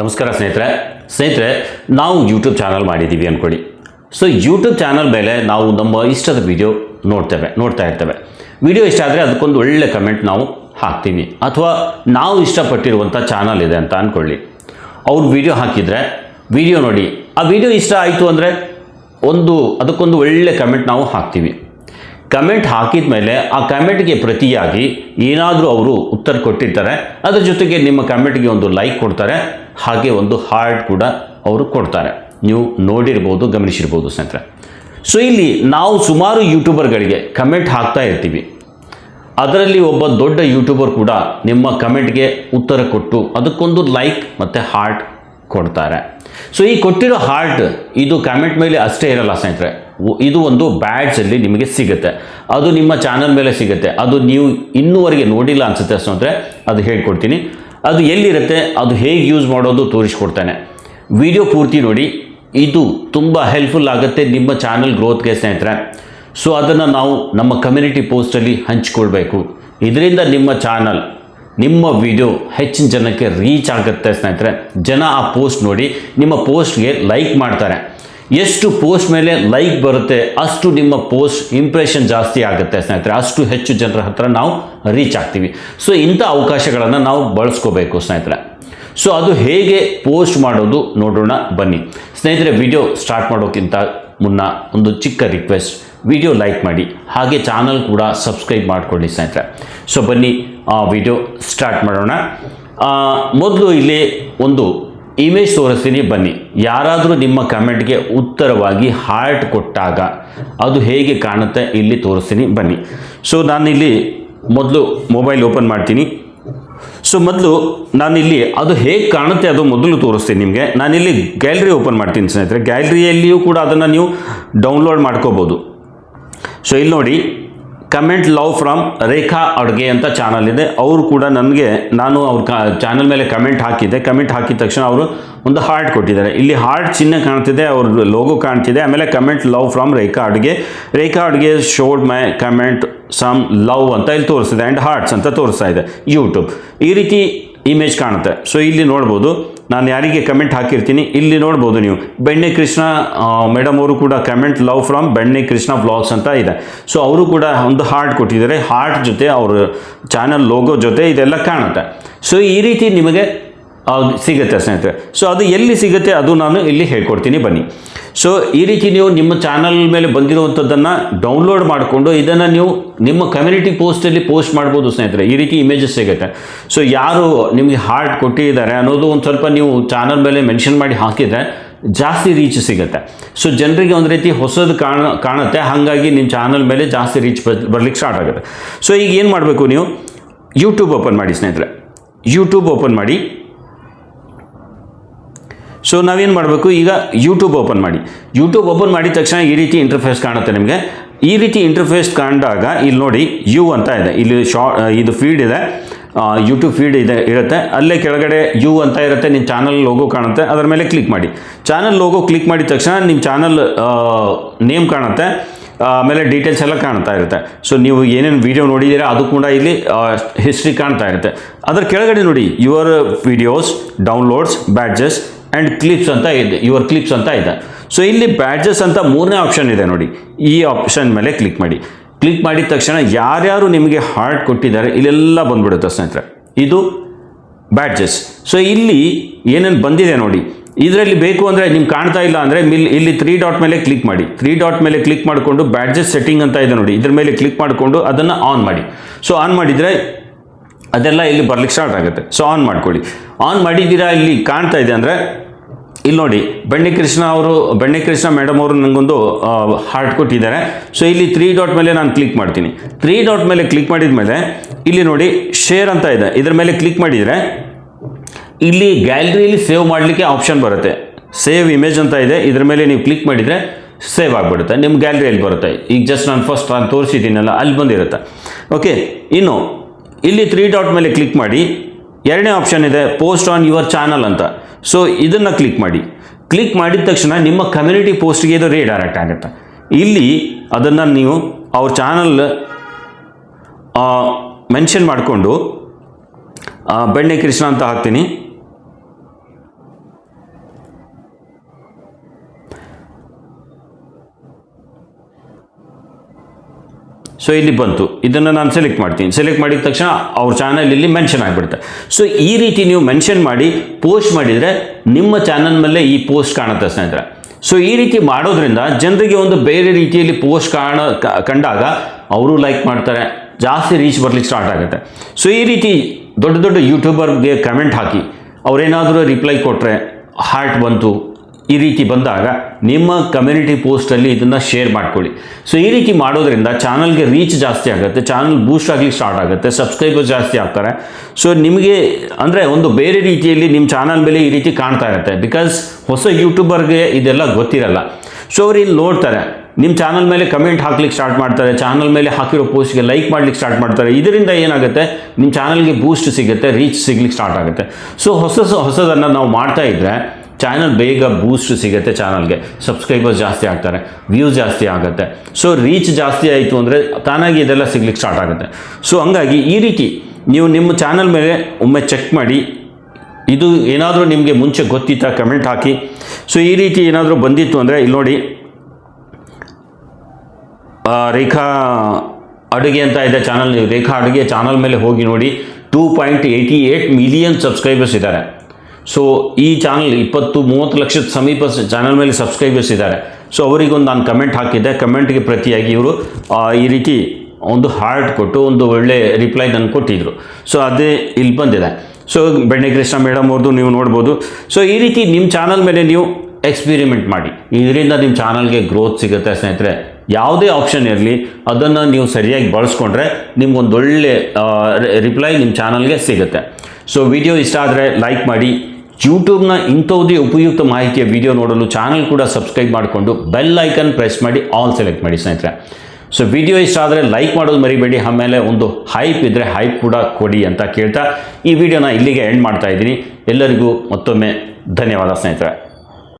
ನಮಸ್ಕಾರ ಸ್ನೇಹಿತರೆ. ಸ್ನೇಹಿತರೆ, ನಾವು ಯೂಟ್ಯೂಬ್ ಚಾನಲ್ ಮಾಡಿದ್ದೀವಿ ಅಂದ್ಕೊಳ್ಳಿ ಸೊ ಯೂಟ್ಯೂಬ್ ಚಾನಲ್ ಮೇಲೆ ನಾವು ನಮ್ಮ ಇಷ್ಟದ ವಿಡಿಯೋ ನೋಡ್ತೇವೆ, ನೋಡ್ತಾ ಇರ್ತೇವೆ. ವಿಡಿಯೋ ಇಷ್ಟ ಆದರೆ ಅದಕ್ಕೊಂದು ಒಳ್ಳೆ ಕಮೆಂಟ್ ನಾವು ಹಾಕ್ತೀವಿ. ಅಥವಾ ನಾವು ಇಷ್ಟಪಟ್ಟಿರುವಂಥ ಚಾನಲ್ ಇದೆ ಅಂತ ಅಂದ್ಕೊಳ್ಳಿ ಅವ್ರು ವಿಡಿಯೋ ಹಾಕಿದರೆ ವಿಡಿಯೋ ನೋಡಿ, ಆ ವಿಡಿಯೋ ಇಷ್ಟ ಆಯಿತು ಅಂದರೆ ಒಂದು, ಅದಕ್ಕೊಂದು ಒಳ್ಳೆ ಕಮೆಂಟ್ ನಾವು ಹಾಕ್ತೀವಿ. ಕಮೆಂಟ್ ಹಾಕಿದ ಮೇಲೆ ಆ ಕಮೆಂಟ್ಗೆ ಪ್ರತಿಯಾಗಿ ಏನಾದರೂ ಅವರು ಉತ್ತರ ಕೊಟ್ಟಿರ್ತಾರೆ. ಅದರ ಜೊತೆಗೆ ನಿಮ್ಮ ಕಮೆಂಟ್ಗೆ ಒಂದು ಲೈಕ್ ಕೊಡ್ತಾರೆ. ಹಾಗೆ ಒಂದು ಹಾರ್ಟ್ ಕೂಡ ಅವರು ಕೊಡ್ತಾರೆ. ನೀವು ನೋಡಿರ್ಬೋದು, ಗಮನಿಸಿರ್ಬೋದು ಸ್ನೇಹಿತರೆ. ಸೊ ಇಲ್ಲಿ ನಾವು ಸುಮಾರು ಯೂಟ್ಯೂಬರ್ಗಳಿಗೆ ಕಮೆಂಟ್ ಹಾಕ್ತಾ ಇರ್ತೀವಿ. ಅದರಲ್ಲಿ ಒಬ್ಬ ದೊಡ್ಡ ಯೂಟ್ಯೂಬರ್ ಕೂಡ ನಿಮ್ಮ ಕಮೆಂಟ್ಗೆ ಉತ್ತರ ಕೊಟ್ಟು ಅದಕ್ಕೊಂದು ಲೈಕ್ ಮತ್ತು ಹಾರ್ಟ್ ಕೊಡ್ತಾರೆ. ಸೊ ಈ ಕೊಟ್ಟಿರೋ ಹಾರ್ಟ್ ಇದು ಕಮೆಂಟ್ ಮೇಲೆ ಅಷ್ಟೇ ಇರಲ್ಲ ಸ್ನೇಹಿತರೆ. ಇದು ಒಂದು ಬ್ಯಾಡ್ಸಲ್ಲಿ ನಿಮಗೆ ಸಿಗುತ್ತೆ. ಅದು ನಿಮ್ಮ ಚಾನಲ್ ಮೇಲೆ ಸಿಗುತ್ತೆ. ಅದು ನೀವು ಇನ್ನೂವರೆಗೆ ನೋಡಿಲ್ಲ ಅನಿಸುತ್ತೆ ಅಂದರೆ ಅದು ಹೇಳ್ಕೊಡ್ತೀನಿ. ಅದು ಎಲ್ಲಿರುತ್ತೆ? ಅದು ಹೇಗೆ ಯೂಸ್ ಮಾಡೋದು ತೋರಿಸ್ಕೊಡ್ತಾನೆ. ವಿಡಿಯೋ ಪೂರ್ತಿ ನೋಡಿ. ಇದು ತುಂಬ ಹೆಲ್ಪ್ಫುಲ್ ಆಗುತ್ತೆ ನಿಮ್ಮ ಚಾನಲ್ ಗ್ರೋತ್ಗೆ ಸ್ನೇಹಿತರೆ. ಸೊ ಅದನ್ನು ನಾವು ನಮ್ಮ ಕಮ್ಯುನಿಟಿ ಪೋಸ್ಟಲ್ಲಿ ಹಂಚಿಕೊಳ್ಬೇಕು. ಇದರಿಂದ ನಿಮ್ಮ ಚಾನಲ್, ನಿಮ್ಮ ವಿಡಿಯೋ ಹೆಚ್ಚಿನ ಜನಕ್ಕೆ ರೀಚ್ ಆಗುತ್ತೆ ಸ್ನೇಹಿತರೆ. ಜನ ಆ ಪೋಸ್ಟ್ ನೋಡಿ, ನಿಮ್ಮ ಪೋಸ್ಟ್ಗೆ ಲೈಕ್ ಮಾಡ್ತಾರೆ. ಎಷ್ಟು ಪೋಸ್ಟ್ ಮೇಲೆ ಲೈಕ್ ಬರುತ್ತೆ, ಅಷ್ಟು ನಿಮ್ಮ ಪೋಸ್ಟ್ ಇಂಪ್ರೆಷನ್ ಜಾಸ್ತಿ ಆಗುತ್ತೆ ಸ್ನೇಹಿತರೆ. ಅಷ್ಟು ಹೆಚ್ಚು ಜನರ ಹತ್ರ ನಾವು ರೀಚ್ ಆಗ್ತೀವಿ. ಸೊ ಇಂಥ ಅವಕಾಶಗಳನ್ನು ನಾವು ಬಳಸ್ಕೋಬೇಕು ಸ್ನೇಹಿತರೆ. ಸೊ ಅದು ಹೇಗೆ ಪೋಸ್ಟ್ ಮಾಡೋದು ನೋಡೋಣ ಬನ್ನಿ. ಸ್ನೇಹಿತರೆ ವಿಡಿಯೋ ಸ್ಟಾರ್ಟ್ ಮಾಡೋಕ್ಕಿಂತ ಮುನ್ನ ಒಂದು ಚಿಕ್ಕ ರಿಕ್ವೆಸ್ಟ್ ವಿಡಿಯೋ ಲೈಕ್ ಮಾಡಿ. ಹಾಗೆ ಚಾನಲ್ ಕೂಡ ಸಬ್ಸ್ಕ್ರೈಬ್ ಮಾಡಿಕೊಳ್ಳಿ ಸ್ನೇಹಿತರೆ. ಸೊ ಬನ್ನಿ ವಿಡಿಯೋ ಸ್ಟಾರ್ಟ್ ಮಾಡೋಣ. ಮೊದಲು ಇಲ್ಲಿ ಒಂದು ಇಮೇಜ್ ತೋರಿಸ್ತೀನಿ, ಬನ್ನಿ. ಯಾರಾದರೂ ನಿಮ್ಮ ಕಮೆಂಟ್ಗೆ ಉತ್ತರವಾಗಿ ಹಾರ್ಟ್ ಕೊಟ್ಟಾಗ ಅದು ಹೇಗೆ ಕಾಣುತ್ತೆ ಇಲ್ಲಿ ತೋರಿಸ್ತೀನಿ, ಬನ್ನಿ. ಸೊ ನಾನಿಲ್ಲಿ ಮೊದಲು ಮೊಬೈಲ್ ಓಪನ್ ಮಾಡ್ತೀನಿ. ಸೊ ಮೊದಲು ನಾನಿಲ್ಲಿ ಅದು ಹೇಗೆ ಕಾಣುತ್ತೆ ಅದು ಮೊದಲು ತೋರಿಸ್ತೀನಿ ನಿಮಗೆ. ನಾನಿಲ್ಲಿ ಗ್ಯಾಲರಿ ಓಪನ್ ಮಾಡ್ತೀನಿ ಸ್ನೇಹಿತರೆ. ಗ್ಯಾಲ್ರಿಯಲ್ಲಿಯೂ ಕೂಡ ಅದನ್ನು ನೀವು ಡೌನ್ಲೋಡ್ ಮಾಡ್ಕೋಬೋದು. ಸೊ ಇಲ್ಲಿ ನೋಡಿ. ಕಮೆಂಟ್ ಲವ್ ಫ್ರಮ್ ರೇಖಾ ಅಡುಗೆ ಅಂತ ಚಾನಲ್ ಇದೆ. ಅವರು ಕೂಡ ನನಗೆ ನಾನು ಅವ್ರ ಕ ಚಾನಲ್ ಮೇಲೆ ಕಮೆಂಟ್ ಹಾಕಿದ್ದೆ. ಕಮೆಂಟ್ ಹಾಕಿದ ತಕ್ಷಣ ಅವರು ಒಂದು ಹಾರ್ಟ್ ಕೊಟ್ಟಿದ್ದಾರೆ. ಇಲ್ಲಿ ಹಾರ್ಟ್ ಚಿಹ್ನೆ ಕಾಣ್ತಿದೆ, ಅವ್ರ ಲೋಗೋ ಕಾಣ್ತಿದೆ. ಆಮೇಲೆ ಕಮೆಂಟ್ ಲವ್ ಫ್ರಮ್ ರೇಖಾ ಅಡುಗೆ ರೇಖಾ ಅಡುಗೆ showed my comment some love ಅಂತ ಇಲ್ಲಿ ತೋರಿಸ್ತಿದೆ ಆ್ಯಂಡ್ ಹಾರ್ಟ್ಸ್ ಅಂತ ತೋರಿಸ್ತಾ ಇದೆ ಯೂಟ್ಯೂಬ್ ಈ ರೀತಿ ಇಮೇಜ್ ಕಾಣುತ್ತೆ. ಸೊ ಇಲ್ಲಿ ನೋಡ್ಬೋದು. ನಾನು ಯಾರಿಗೆ ಕಮೆಂಟ್ ಹಾಕಿರ್ತೀನಿ, ಇಲ್ಲಿ ನೋಡ್ಬೋದು ನೀವು. ಬೆಣ್ಣೆ ಕೃಷ್ಣ ಮೇಡಮ್ ಅವರು ಕೂಡ ಕಮೆಂಟ್ ಲವ್ ಫ್ರಮ್ ಬೆಣ್ಣೆ ಕೃಷ್ಣ ಬ್ಲಾಗ್ಸ್ ಅಂತ ಇದೆ. ಸೊ ಅವರು ಕೂಡ ಒಂದು ಹಾರ್ಟ್ ಕೊಟ್ಟಿದ್ದಾರೆ. ಹಾರ್ಟ್ ಜೊತೆ ಅವ್ರ ಚಾನಲ್ ಲೋಗೋ ಜೊತೆ ಇದೆಲ್ಲ ಕಾಣುತ್ತೆ. ಸೊ ಈ ರೀತಿ ನಿಮಗೆ ಆ, ಸಿಗುತ್ತೆ ಸ್ನೇಹಿತರೆ. ಸೊ ಅದು ಎಲ್ಲಿ ಸಿಗುತ್ತೆ ಅದು ನಾನು ಇಲ್ಲಿ ಹೇಳ್ಕೊಡ್ತೀನಿ ಬನ್ನಿ. ಸೊ ಈ ರೀತಿ ನೀವು ನಿಮ್ಮ ಚಾನಲ್ ಮೇಲೆ ಬಂದಿರುವಂಥದ್ದನ್ನು ಡೌನ್ಲೋಡ್ ಮಾಡಿಕೊಂಡು ಇದನ್ನು ನೀವು ನಿಮ್ಮ ಕಮ್ಯುನಿಟಿ ಪೋಸ್ಟಲ್ಲಿ ಪೋಸ್ಟ್ ಮಾಡ್ಬೋದು ಸ್ನೇಹಿತರೆ. ಈ ರೀತಿ ಇಮೇಜಸ್ ಸಿಗುತ್ತೆ. ಸೊ ಯಾರು ನಿಮಗೆ ಹಾರ್ಟ್ ಕೊಟ್ಟಿದ್ದಾರೆ ಅನ್ನೋದು ಒಂದು ಸ್ವಲ್ಪ ನೀವು ಚಾನಲ್ ಮೇಲೆ ಮೆನ್ಷನ್ ಮಾಡಿ ಹಾಕಿದರೆ ಜಾಸ್ತಿ ರೀಚ್ ಸಿಗುತ್ತೆ. ಸೊ ಜನರಿಗೆ ಒಂದು ರೀತಿ ಹೊಸದು ಕಾಣ ಕಾಣುತ್ತೆ. ಹಾಗಾಗಿ ನಿಮ್ಮ ಚಾನಲ್ ಮೇಲೆ ಜಾಸ್ತಿ ರೀಚ್ ಬರ್ಲಿಕ್ಕೆ ಸ್ಟಾರ್ಟ್ ಆಗುತ್ತೆ. ಸೊ ಈಗ ಏನು ಮಾಡಬೇಕು ನೀವು? ಯೂಟ್ಯೂಬ್ ಓಪನ್ ಮಾಡಿ ಸ್ನೇಹಿತರೆ. ಯೂಟ್ಯೂಬ್ ಓಪನ್ ಮಾಡಿ ಸೊ ನಾವೇನು ಮಾಡಬೇಕು? ಈಗ ಯೂಟ್ಯೂಬ್ ಓಪನ್ ಮಾಡಿ. ಯೂಟ್ಯೂಬ್ ಓಪನ್ ಮಾಡಿದ ತಕ್ಷಣ ಈ ರೀತಿ ಇಂಟರ್ಫೇಸ್ ಕಾಣುತ್ತೆ ನಿಮಗೆ. ಈ ರೀತಿ ಇಂಟರ್ಫೇಸ್ ಕಂಡಾಗ ಇಲ್ಲಿ ನೋಡಿ ಯು ಅಂತ ಇದೆ. ಇಲ್ಲಿ ಶಾ ಇದು ಫೀಡ್ ಇದೆ. ಯೂಟ್ಯೂಬ್ ಫೀಡ್ ಇದೆ, ಇರುತ್ತೆ. ಅಲ್ಲೇ ಕೆಳಗಡೆ ಯು ಅಂತ ಇರುತ್ತೆ. ನಿಮ್ಮ ಚಾನಲ್ ಲೋಗೋ ಕಾಣುತ್ತೆ. ಅದರ ಮೇಲೆ ಕ್ಲಿಕ್ ಮಾಡಿ. ಚಾನಲ್ ಲೋಗೋ ಕ್ಲಿಕ್ ಮಾಡಿದ ತಕ್ಷಣ ನಿಮ್ಮ ಚಾನಲ್ ನೇಮ್ ಕಾಣುತ್ತೆ. ಆಮೇಲೆ ಡೀಟೇಲ್ಸ್ ಎಲ್ಲ ಕಾಣ್ತಾ ಇರುತ್ತೆ. ಸೊ ನೀವು ಏನೇನು ವೀಡಿಯೋ ನೋಡಿದ್ದೀರಾ ಅದು ಕೂಡ ಇಲ್ಲಿ ಹಿಸ್ಟ್ರಿ ಕಾಣ್ತಾ ಇರುತ್ತೆ. ಅದರ ಕೆಳಗಡೆ ನೋಡಿ your videos downloads badges and clips ಅಂತ ಇದೆ ಯುವರ್ ಕ್ಲಿಪ್ಸ್ ಅಂತ ಇದೆ. ಸೊ ಇಲ್ಲಿ ಬ್ಯಾಡ್ಜಸ್ ಅಂತ ಮೂರನೇ ಆಪ್ಷನ್ ಇದೆ ನೋಡಿ. ಈ ಆಪ್ಷನ್ ಮೇಲೆ ಕ್ಲಿಕ್ ಮಾಡಿ. ಕ್ಲಿಕ್ ಮಾಡಿದ ತಕ್ಷಣ ಯಾರ್ಯಾರು ನಿಮಗೆ ಹಾರ್ಟ್ ಕೊಟ್ಟಿದ್ದಾರೆ, ಇಲ್ಲೆಲ್ಲ ಬಂದ್ಬಿಡುತ್ತೆ ಸ್ನೇಹಿತರೆ. ಇದು ಬ್ಯಾಡ್ಜಸ್ ಸೊ ಇಲ್ಲಿ ಏನೇನು ಬಂದಿದೆ ನೋಡಿ. ಇದರಲ್ಲಿ ಬೇಕು ಅಂದರೆ ನಿಮ್ಗೆ ಕಾಣ್ತಾ ಇಲ್ಲ ಅಂದರೆ ಮಿಲ್, ಇಲ್ಲಿ ತ್ರೀ ಡಾಟ್ ಮೇಲೆ ಕ್ಲಿಕ್ ಮಾಡಿ. ತ್ರೀ ಡಾಟ್ ಮೇಲೆ ಕ್ಲಿಕ್ ಮಾಡಿಕೊಂಡು ಬ್ಯಾಡ್ಜಸ್ ಸೆಟ್ಟಿಂಗ್ ಅಂತ ಇದೆ ನೋಡಿ. ಇದ್ರ ಮೇಲೆ ಕ್ಲಿಕ್ ಮಾಡಿಕೊಂಡು ಅದನ್ನು ಆನ್ ಮಾಡಿ. ಸೊ ಆನ್ ಮಾಡಿದರೆ ಅದೆಲ್ಲ ಇಲ್ಲಿ ಬರ್ಲಿಕ್ಕೆ ಸ್ಟಾರ್ಟ್ ಆಗುತ್ತೆ. ಸೊ ಆನ್ ಮಾಡ್ಕೊಳ್ಳಿ. ಆನ್ ಮಾಡಿದ್ದೀರಾ ಇಲ್ಲಿ ಕಾಣ್ತಾ ಇದೆ ಅಂದರೆ, ಇಲ್ಲಿ ನೋಡಿ ಬೆಣ್ಣೆ ಕೃಷ್ಣ ಅವರು ಬೆಣ್ಣೆ ಕೃಷ್ಣ ಮೇಡಮ್ ಅವರು ನನಗೊಂದು ಹಾರ್ಟ್ ಕೊಟ್ಟಿದ್ದಾರೆ. ಸೊ ಇಲ್ಲಿ ತ್ರೀ ಡಾಟ್ ಮೇಲೆ ನಾನು ಕ್ಲಿಕ್ ಮಾಡ್ತೀನಿ. ತ್ರೀ ಡಾಟ್ ಮೇಲೆ ಕ್ಲಿಕ್ ಮಾಡಿದ ಮೇಲೆ ಇಲ್ಲಿ ನೋಡಿ ಶೇರ್ ಅಂತ ಇದೆ. ಇದರ ಮೇಲೆ ಕ್ಲಿಕ್ ಮಾಡಿದರೆ, ಇಲ್ಲಿ ಗ್ಯಾಲರಿಯಲ್ಲಿ ಸೇವ್ ಮಾಡಲಿಕ್ಕೆ ಆಪ್ಷನ್ ಬರುತ್ತೆ. ಸೇವ್ ಇಮೇಜ್ ಅಂತ ಇದೆ. ಇದರ ಮೇಲೆ ನೀವು ಕ್ಲಿಕ್ ಮಾಡಿದರೆ ಸೇವ್ ಆಗಿಬಿಡುತ್ತೆ. ನಿಮ್ಮ ಗ್ಯಾಲರಿಯಲ್ಲಿ ಬರುತ್ತೆ. ಈಗ ಜಸ್ಟ್ ನಾನು ಫಸ್ಟ್ ನಾನು ತೋರಿಸಿದ್ದೀನಲ್ಲ, ಅಲ್ಲಿ ಬಂದಿರುತ್ತೆ. ಓಕೆ ಇನ್ನು, ಇಲ್ಲಿ ತ್ರೀ ಡಾಟ್ ಮೇಲೆ ಕ್ಲಿಕ್ ಮಾಡಿ ಎರಡನೇ ಆಪ್ಷನ್ ಇದೆ ಪೋಸ್ಟ್ ಆನ್ ಯುವರ್ ಚಾನಲ್ ಅಂತ. ಸೊ ಇದನ್ನು ಕ್ಲಿಕ್ ಮಾಡಿ. ಕ್ಲಿಕ್ ಮಾಡಿದ ತಕ್ಷಣ ನಿಮ್ಮ ಕಮ್ಯುನಿಟಿ ಪೋಸ್ಟ್ಗೆ ಇದು ರೀಡೈರೆಕ್ಟ್ ಆಗುತ್ತೆ. ಇಲ್ಲಿ ಅದನ್ನು ನೀವು ಅವ್ರ ಚಾನಲ್ ಮೆನ್ಷನ್ ಮಾಡಿಕೊಂಡು ಬೆಣ್ಣೆ ಕೃಷ್ಣ ಅಂತ ಹಾಕ್ತೀನಿ. ಸೊ ಇಲ್ಲಿ ಬಂತು. ಇದನ್ನು ನಾನು ಸೆಲೆಕ್ಟ್ ಮಾಡ್ತೀನಿ. ಸೆಲೆಕ್ಟ್ ಮಾಡಿದ ತಕ್ಷಣ ಅವ್ರ ಚಾನಲ್ ಇಲ್ಲಿ ಮೆನ್ಷನ್ ಆಗಿಬಿಡುತ್ತೆ. ಸೊ ಈ ರೀತಿ ನೀವು ಮೆನ್ಷನ್ ಮಾಡಿ ಪೋಸ್ಟ್ ಮಾಡಿದರೆ ನಿಮ್ಮ ಚಾನಲ್ ಮೇಲೆ ಈ ಪೋಸ್ಟ್ ಕಾಣುತ್ತೆ ಸ್ನೇಹಿತರೆ. ಸೊ ಈ ರೀತಿ ಮಾಡೋದ್ರಿಂದ ಜನರಿಗೆ ಒಂದು ಬೇರೆ ರೀತಿಯಲ್ಲಿ ಪೋಸ್ಟ್ ಕಾಣ ಕಂಡಾಗ ಅವರು ಲೈಕ್ ಮಾಡ್ತಾರೆ. ಜಾಸ್ತಿ ರೀಚ್ ಬರ್ಲಿಕ್ಕೆ ಸ್ಟಾರ್ಟ್ ಆಗುತ್ತೆ. ಸೊ ಈ ರೀತಿ ದೊಡ್ಡ ದೊಡ್ಡ ಯೂಟ್ಯೂಬರ್ಗೆ ಕಮೆಂಟ್ ಹಾಕಿ, ಅವರೇನಾದರೂ ರಿಪ್ಲೈ ಕೊಟ್ಟರೆ ಹಾರ್ಟ್ ಬಂತು. ಈ ರೀತಿ ಬಂದಾಗ ನಿಮ್ಮ ಕಮ್ಯುನಿಟಿ ಪೋಸ್ಟಲ್ಲಿ ಇದನ್ನು ಶೇರ್ ಮಾಡ್ಕೊಳ್ಳಿ. ಸೊ ಈ ರೀತಿ ಮಾಡೋದ್ರಿಂದ ಚಾನಲ್ಗೆ ರೀಚ್ ಜಾಸ್ತಿ ಆಗುತ್ತೆ ಚಾನಲ್ ಬೂಸ್ಟ್ ಆಗಲಿಕ್ಕೆ ಸ್ಟಾರ್ಟ್ ಆಗುತ್ತೆ ಸಬ್ಸ್ಕ್ರೈಬರ್ ಜಾಸ್ತಿ ಆಗ್ತಾರೆ. ಸೊ ನಿಮಗೆ ಅಂದರೆ ಒಂದು ಬೇರೆ ರೀತಿಯಲ್ಲಿ ನಿಮ್ಮ ಚಾನಲ್ ಮೇಲೆ ಈ ರೀತಿ ಕಾಣ್ತಾ ಇರುತ್ತೆ. ಬಿಕಾಸ್ ಹೊಸ ಯೂಟ್ಯೂಬರ್ಗೆ ಇದೆಲ್ಲ ಗೊತ್ತಿರಲ್ಲ. ಸೊ ಅವ್ರು ಇಲ್ಲಿ ನೋಡ್ತಾರೆ ನಿಮ್ಮ ಚಾನಲ್ ಮೇಲೆ ಕಮೆಂಟ್ ಹಾಕ್ಲಿಕ್ಕೆ ಸ್ಟಾರ್ಟ್ ಮಾಡ್ತಾರೆ ಚಾನಲ್ ಮೇಲೆ ಹಾಕಿರೋ ಪೋಸ್ಟ್ಗೆ ಲೈಕ್ ಮಾಡ್ಲಿಕ್ಕೆ ಸ್ಟಾರ್ಟ್ ಮಾಡ್ತಾರೆ. ಇದರಿಂದ ಏನಾಗುತ್ತೆ? ನಿಮ್ಮ ಚಾನಲ್ಗೆ ಬೂಸ್ಟ್ ಸಿಗುತ್ತೆ ರೀಚ್ ಸಿಗ್ಲಿಕ್ಕೆ ಸ್ಟಾರ್ಟ್ ಆಗುತ್ತೆ. ಸೊ ಹೊಸ ಹೊಸದನ್ನು ನಾವು ಮಾಡ್ತಾ ಇದ್ದರೆ ಚಾನಲ್ ಬೇಗ ಬೂಸ್ಟ್ ಸಿಗುತ್ತೆ ಚಾನಲ್ಗೆ ಸಬ್ಸ್ಕ್ರೈಬರ್ಸ್ ಜಾಸ್ತಿ ಆಗ್ತಾರೆ ವ್ಯೂಸ್ ಜಾಸ್ತಿ ಆಗುತ್ತೆ. ಸೊ ರೀಚ್ ಜಾಸ್ತಿ ಆಯಿತು ಅಂದರೆ ತಾನಾಗಿ ಇದೆಲ್ಲ ಸಿಗ್ಲಿಕ್ಕೆ ಸ್ಟಾರ್ಟ್ ಆಗುತ್ತೆ. ಸೊ ಹಂಗಾಗಿ ಈ ರೀತಿ ನೀವು ನಿಮ್ಮ ಚಾನಲ್ ಮೇಲೆ ಒಮ್ಮೆ ಚೆಕ್ ಮಾಡಿ. ಇದು ಏನಾದರೂ ನಿಮಗೆ ಮುಂಚೆ ಗೊತ್ತಿತ್ತಾ ಕಮೆಂಟ್ ಹಾಕಿ. ಸೊ ಈ ರೀತಿ ಏನಾದರೂ ಬಂದಿತ್ತು ಅಂದರೆ ಇಲ್ಲಿ ನೋಡಿ. ರೇಖಾ ಅಡುಗೆ ಅಂತ ಇದೆ ಚಾನಲ್ ರೇಖಾ ಅಡುಗೆ ಚಾನಲ್ ಮೇಲೆ ಹೋಗಿ ನೋಡಿ. Two point eighty eight million subscribers ಇದ್ದಾರೆ. ಸೊ ಈ ಚಾನಲ್ ಇಪ್ಪತ್ತು ಮೂವತ್ತು ಲಕ್ಷದ ಸಮೀಪ ಚಾನಲ್ ಮೇಲೆ ಸಬ್ಸ್ಕ್ರೈಬರ್ಸ್ ಇದ್ದಾರೆ. ಸೊ ಅವರಿಗೊಂದು ನಾನು ಕಮೆಂಟ್ ಹಾಕಿದ್ದೆ. ಕಮೆಂಟ್ಗೆ ಪ್ರತಿಯಾಗಿ ಇವರು ಈ ರೀತಿ ಒಂದು ಹಾರ್ಟ್ ಕೊಟ್ಟು ಒಂದು ಒಳ್ಳೆ ರಿಪ್ಲೈ ನನಗೆ ಕೊಟ್ಟಿದ್ರು. ಸೊ ಅದೇ ಇಲ್ಲಿ ಬಂದಿದೆ. ಸೊ ಬೆಣ್ಣೆ ಕೃಷ್ಣ ಮೇಡಮ್ ಅವ್ರದ್ದು ನೀವು ನೋಡ್ಬೋದು. ಸೊ ಈ ರೀತಿ ನಿಮ್ಮ ಚಾನಲ್ ಮೇಲೆ ನೀವು ಎಕ್ಸ್ಪಿರಿಮೆಂಟ್ ಮಾಡಿ. ಇದರಿಂದ ನಿಮ್ಮ ಚಾನಲ್ಗೆ ಗ್ರೋತ್ ಸಿಗುತ್ತೆ ಸ್ನೇಹಿತರೆ. ಯಾವುದೇ ಆಪ್ಷನ್ ಇರಲಿ, ಅದನ್ನು ನೀವು ಸರಿಯಾಗಿ ಬಳಸ್ಕೊಂಡ್ರೆ ನಿಮ್ಗೊಂದೊಳ್ಳೆ ರಿಪ್ಲೈ ನಿಮ್ಮ ಚಾನಲ್ಗೆ ಸಿಗುತ್ತೆ. ಸೊ ವಿಡಿಯೋ ಇಷ್ಟ ಆದರೆ ಲೈಕ್ ಮಾಡಿ. ಯೂಟ್ಯೂಬ್ನ ಇಂಥವುದೇ ಉಪಯುಕ್ತ ಮಾಹಿತಿಯ ವಿಡಿಯೋ ನೋಡಲು ಚಾನಲ್ ಕೂಡ ಸಬ್ಸ್ಕ್ರೈಬ್ ಮಾಡಿಕೊಂಡು ಬೆಲ್ ಐಕನ್ ಪ್ರೆಸ್ ಮಾಡಿ ಆಲ್ ಸೆಲೆಕ್ಟ್ ಮಾಡಿ ಸ್ನೇಹಿತರೆ. ಸೊ ವಿಡಿಯೋ ಇಷ್ಟ ಆದರೆ ಲೈಕ್ ಮಾಡೋದು ಮರಿಬೇಡಿ, ಆಮೇಲೆ ಒಂದು ಹೈಪ್ ಇದ್ದರೆ ಹೈಪ್ ಕೂಡ ಕೊಡಿ ಅಂತ ಕೇಳ್ತಾ ಈ ವಿಡಿಯೋನ ಇಲ್ಲಿಗೆ ಎಂಡ್ ಮಾಡ್ತಾ ಇದ್ದೀನಿ. ಎಲ್ಲರಿಗೂ ಮತ್ತೊಮ್ಮೆ ಧನ್ಯವಾದ ಸ್ನೇಹಿತರೆ.